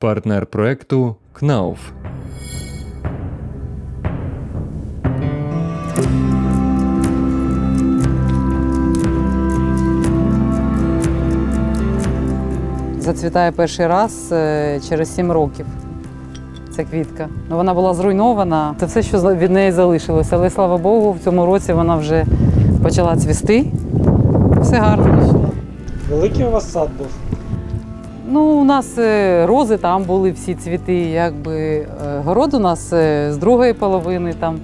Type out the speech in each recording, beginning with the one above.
партнер проекту КНАУФ. Зацвітає перший раз е, через 7 років. Ця квітка. Ну, вона була зруйнована. Це все, що від неї залишилося. Але слава Богу, в цьому році вона вже почала цвісти. Все гарно. Великий у вас сад був. Ну, у нас е, рози там були всі цвіти, якби е, город у нас е, з другої половини там.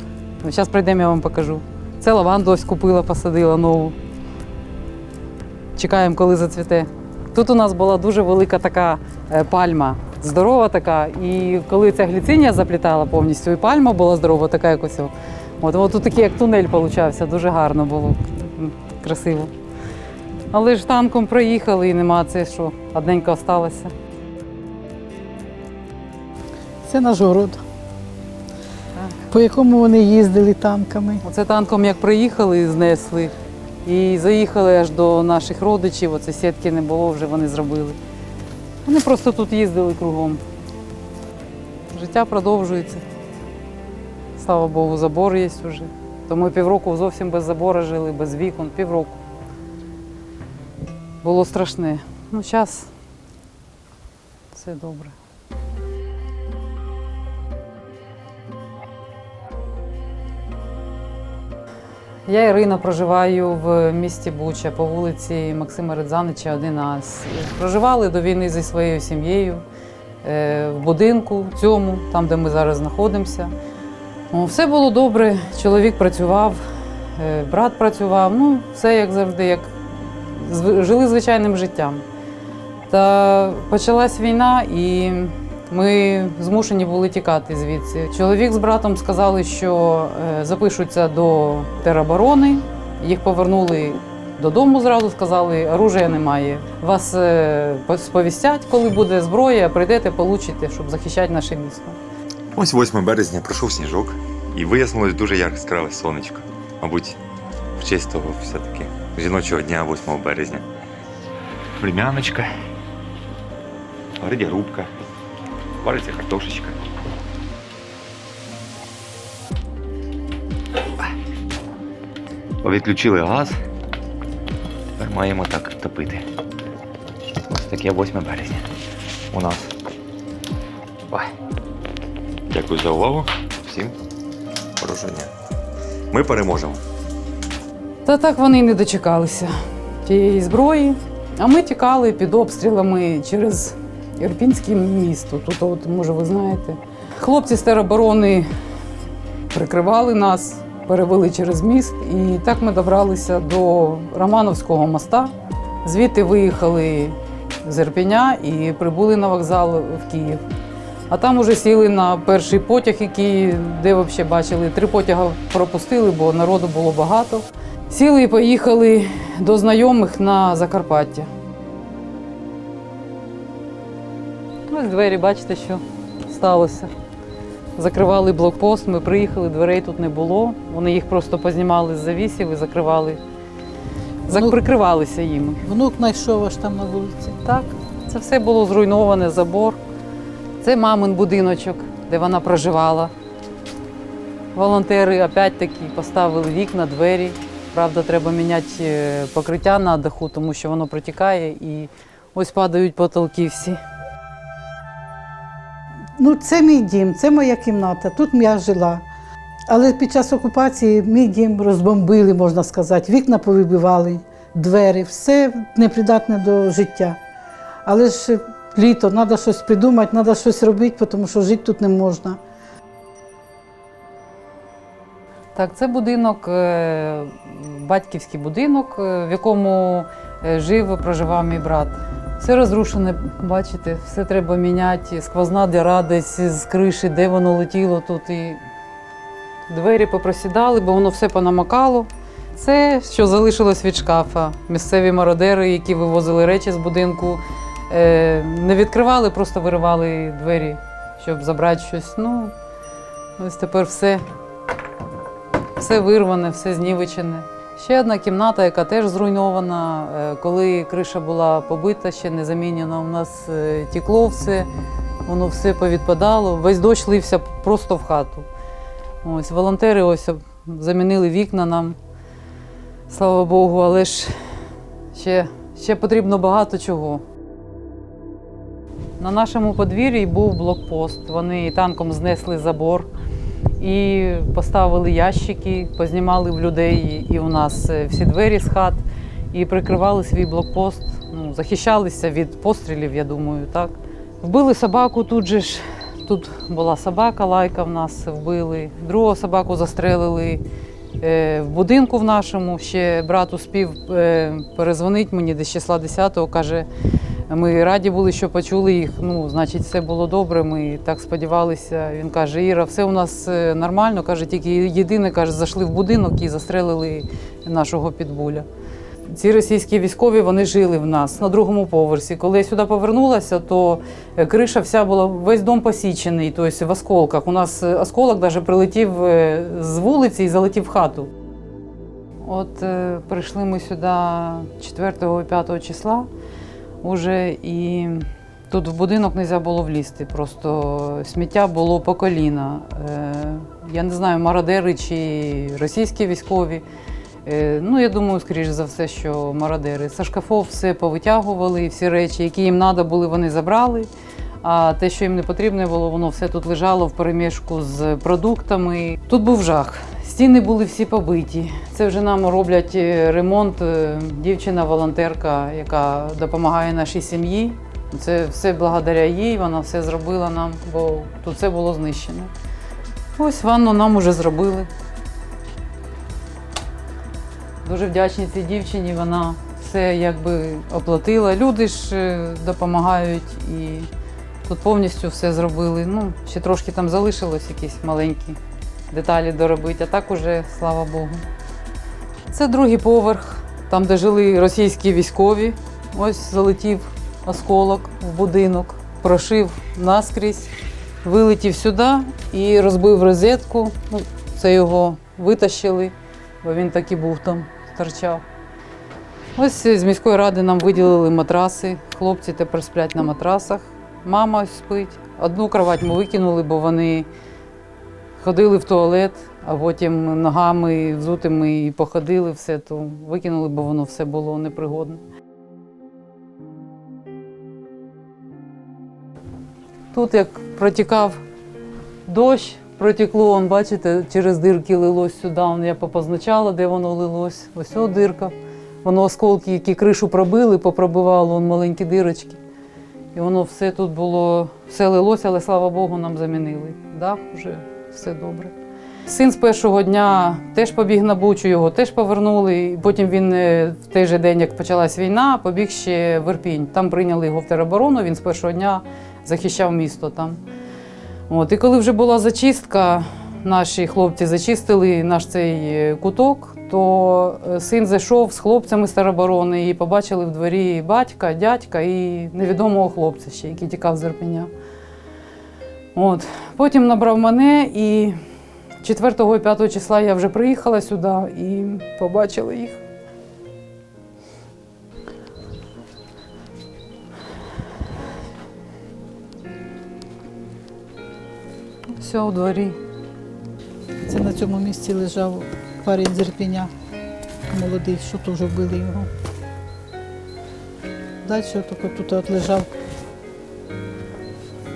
Ну, зараз прийдемо, я вам покажу. Це лаванду ось купила, посадила нову. Чекаємо, коли зацвіте. Тут у нас була дуже велика така пальма, здорова така. І коли ця гліцинія заплітала повністю, і пальма була здорова, така якось. От, от тут такий як тунель получався, дуже гарно було, красиво. Але ж танком проїхали і нема це, що одненько осталося. Це наш город, по якому вони їздили танками. Оце танком як приїхали, знесли. І заїхали аж до наших родичів, оце сітки не було, вже вони зробили. Вони просто тут їздили кругом. Життя продовжується. Слава Богу, забор є вже. То ми півроку зовсім без забору жили, без вікон, півроку. Було страшне. Ну, зараз все добре. Я Ірина проживаю в місті Буча по вулиці Максима Редзанича, 11. Проживали до війни зі своєю сім'єю е, в будинку цьому, там, де ми зараз знаходимося. Все було добре. Чоловік працював, е, брат працював. Ну, все як завжди, як жили звичайним життям. Та почалась війна, і ми змушені були тікати звідси. Чоловік з братом сказали, що е, запишуться до тероборони. Їх повернули додому зразу, сказали, оружия немає. Вас е, сповістять, коли буде зброя, прийдете, получите, щоб захищати наше місто. Ось 8 березня пройшов сніжок, і вияснилось дуже яскраве сонечко. Мабуть, в честь того все-таки жіночого дня 8 березня. Племяночка, горить грубка, вариться картошечка. Відключили газ. Тепер маємо так топити. Ось таке 8 березня. У нас. Ой. Дякую за увагу. Всім хорошого дня. Ми переможемо. Та так вони й не дочекалися тієї зброї. А ми тікали під обстрілами через Ірпінське місто. Тут, от, може, ви знаєте. Хлопці з тероборони прикривали нас, перевели через міст. І так ми добралися до Романовського моста. Звідти виїхали з Ірпеня і прибули на вокзал в Київ. А там уже сіли на перший потяг, який, де взагалі бачили, три потяги пропустили, бо народу було багато. Сіли і поїхали до знайомих на Закарпаття. Ось двері, бачите, що сталося. Закривали блокпост, ми приїхали, дверей тут не було. Вони їх просто познімали з завісів і закривали. Зак- Ну- Прикривалися їми. Внук знайшов аж там на вулиці. Так, це все було зруйноване, забор. Це мамин будиночок, де вона проживала. Волонтери опять-таки поставили вікна, двері. Правда, треба міняти е, покриття на даху, тому що воно протікає і ось падають потолки всі. Ну, це мій дім, це моя кімната, тут я жила. Але під час окупації мій дім розбомбили, можна сказати, вікна повибивали, двері, все непридатне до життя. Але ж літо, треба щось придумати, треба щось робити, тому що жити тут не можна. Так, це будинок, е, батьківський будинок, е, в якому е, жив проживав мій брат. Все розрушене, бачите, все треба міняти. Сквозна діра десь з криші, де воно летіло тут. І двері попросідали, бо воно все понамокало. Це, що залишилось від шкафа. Місцеві мародери, які вивозили речі з будинку, не відкривали, просто виривали двері, щоб забрати щось. Ну, ось тепер все все вирване, все знівечене. Ще одна кімната, яка теж зруйнована. Е, Коли криша була побита, ще не замінена, у нас е, тікло все. воно все повідпадало. Весь дощ лився просто в хату. Ось волонтери ось замінили вікна нам. Слава Богу, але ж ще, ще потрібно багато чого. На нашому подвір'ї був блокпост. Вони танком знесли забор і поставили ящики, познімали в людей і у нас е, всі двері з хат і прикривали свій блокпост. Ну, захищалися від пострілів, я думаю, так. Вбили собаку тут же ж. Тут була собака, лайка в нас вбили. Другу собаку застрелили е, в будинку в нашому. Ще брат успів е, перезвонити мені десь числа 10-го, каже, ми раді були, що почули їх. Ну, значить, все було добре. Ми так сподівалися. Він каже: Іра, все у нас е, нормально. каже, тільки єдине, каже, зайшли в будинок і застрелили нашого підбуля. Ці російські військові вони жили в нас на другому поверсі. Коли я сюди повернулася, то е, криша вся була весь дом посічений, тобто в осколках. У нас е, осколок навіть прилетів з вулиці і залетів в хату. От прийшли ми сюди 4-5 числа уже, і тут в будинок не можна було влізти. Просто сміття було по коліна. Е, я не знаю, мародери чи російські військові. Е, Ну, я думаю, скоріш за все, що мародери. Со шкафов все повитягували, всі речі, які їм треба були, вони забрали. А те, що їм не потрібно було, воно все тут лежало в перемішку з продуктами. Тут був жах. Стіни були всі побиті. Це вже нам роблять е, ремонт. е, Дівчина-волонтерка, яка допомагає нашій сім'ї. Це все благодаря їй. Вона все зробила нам, бо тут все було знищено. Ось ванну нам уже зробили. Дуже вдячні цій дівчині. Вона все якби оплатила. Люди ж е, допомагають і тут повністю все зробили. Ну, ще трошки там залишилось якісь маленькі деталі доробити, а так уже, слава Богу. Це другий поверх, там, де жили російські військові. Ось залетів осколок в будинок, прошив наскрізь, вилетів сюди і розбив розетку. Ну, це його витащили, бо він так і був там, торчав. Ось з міської ради нам виділили матраси. Хлопці тепер сплять на матрасах. Мама спить. Одну кровать ми викинули, бо вони ходили в туалет, а потім ногами взутими і походили все, то викинули, бо воно все було непригодне. Тут як протікав дощ, протекло, он, бачите, через дирки лилось сюди. Я позначала, де воно лилось. Ось о дирка. Воно осколки, які кришу пробили, попробивало он маленькі дирочки. І воно все тут було, все лилося, але слава Богу, нам замінили. Дах вже все добре. Син з першого дня теж побіг на Бучу, його теж повернули. Потім він е, в той же день, як почалась війна, побіг ще в Ірпінь. Там прийняли його в тероборону, він з першого дня захищав місто там. От, і коли вже була зачистка, наші хлопці зачистили наш цей е, куток, то е, син зайшов з хлопцями з тероборони і побачили в дворі батька, дядька і невідомого хлопця ще, який тікав з Ірпеня. От. Потім набрав мене і 4 і 5 числа я вже приїхала сюди і побачила їх. Все у дворі. Це на цьому місці лежав парень з Ірпеня, молодий, що теж вбили його. Далі тут лежав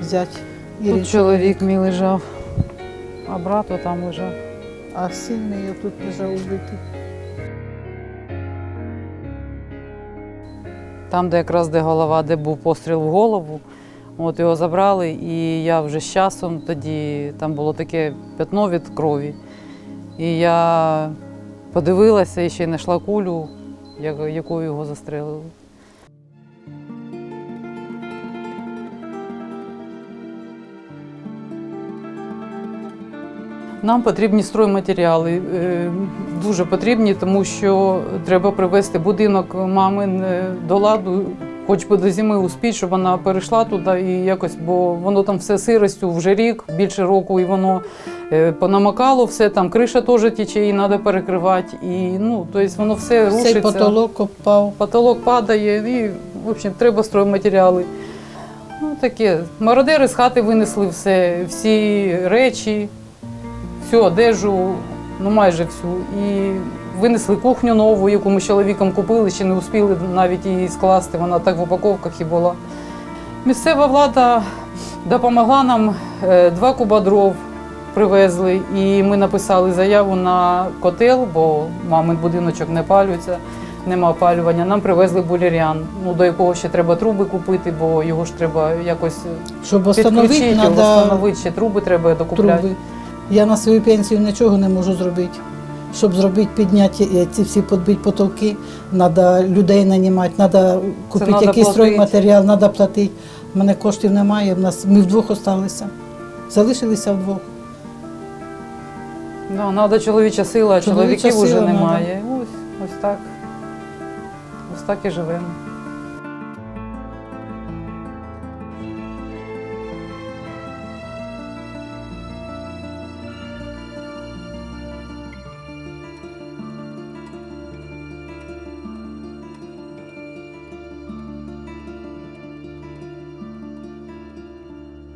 зять Тут чоловік мій лежав, а брат там лежав. а син мій тут лежав убитий. Там, де якраз де голова, де був постріл в голову, от його забрали, і я вже з часом тоді там було таке пятно від крові. І я подивилася і ще й знайшла кулю, якою його застрелили. Нам потрібні стройматеріали, е, дуже потрібні, тому що треба привести будинок мамин е, до ладу, хоч би до зими успіть, щоб вона перейшла туди і якось, бо воно там все сиростю вже рік, більше року, і воно е, понамокало, все там криша теж тече, і треба перекривати. І ну, тобто воно все Цей рушиться. потолок опав. Потолок падає, і в общем, треба стройматеріали. Ну, таке. Мародери з хати винесли все, всі речі, всю одежу, ну майже всю. І винесли кухню нову, яку ми з чоловіком купили, ще не успіли навіть її скласти, вона так в упаковках і була. Місцева влада допомогла нам е, два куба дров привезли, і ми написали заяву на котел, бо мамин будиночок не палюється, нема опалювання. Нам привезли булір'ян, ну, до якого ще треба труби купити, бо його ж треба якось Щоб встановити, підключити, встановити, ще труби треба докупляти. труби. Я на свою пенсію нічого не можу зробити. Щоб зробити, підняти е, ці всі підбити потолки, треба людей нанімати, треба купити якийсь стройматеріал, треба платити. У мене коштів немає, в нас, ми вдвох залишилися. Залишилися вдвох. Да, треба чоловіча сила, а чоловіків вже надо. немає. Ось, ось так. Ось так і живемо.